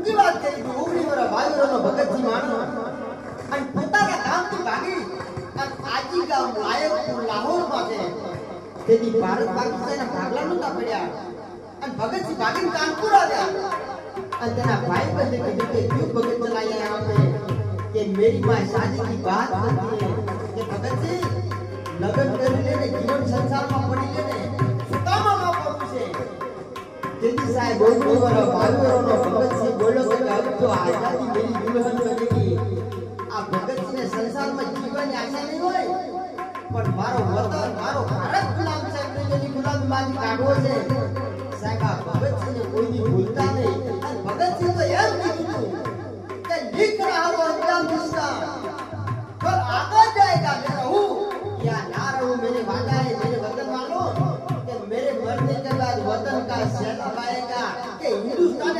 ટૂંકી વાત કરી તું ઓગણી વર્ષ બાવીરનો ભગતજી માણસ અને પોતાના ગામથી ભાગી અને આજી ગામ લાયકપુર લાહોરમાં છે. તેથી ભારત પાકિસ્તાનના ભાગલા નહોતા પડ્યા. અને ભગતજી ભાગીને કાનપુર આવ્યા. અને તેના ભાઈ બંધે કીધું કે ક્યું ભગત ચલાવી આવ્યા છે કે મેરી માં શાદી કી વાત હતી કે ભગતજી, લગ્ન કરી લે જીવન સંસારમાં પડી લે ને માં પડવું છે. તેથી સાહેબ બહુ બહુ વારો ભાગવાનો ભગત જો આઝાદી મેરી યુનિવર્સિટી કમિટી આ ભગતસિંહને સંસારમાં જીવવાની આશા નહીં હોય, પણ મારો વતન, મારો ભારત ગુલામ સાહેબ જેની ગુલામમાંથી કાઢવો છે, સાહેબ, આ ભગતસિંહને કોઈની ભૂલતા નહીં. ભગતસિંહ તો એમ કીધું હતું કે નીકળ આવો અંજામ દુષ્કા પર આગળ જાયગા મેં રહું યા ના રહું, મેરે વાદા હે, મેરે વતન વાલો કે મેરે મરને કે બાદ વતન કા સેના પાએગા કે હિન્દુસ્તાન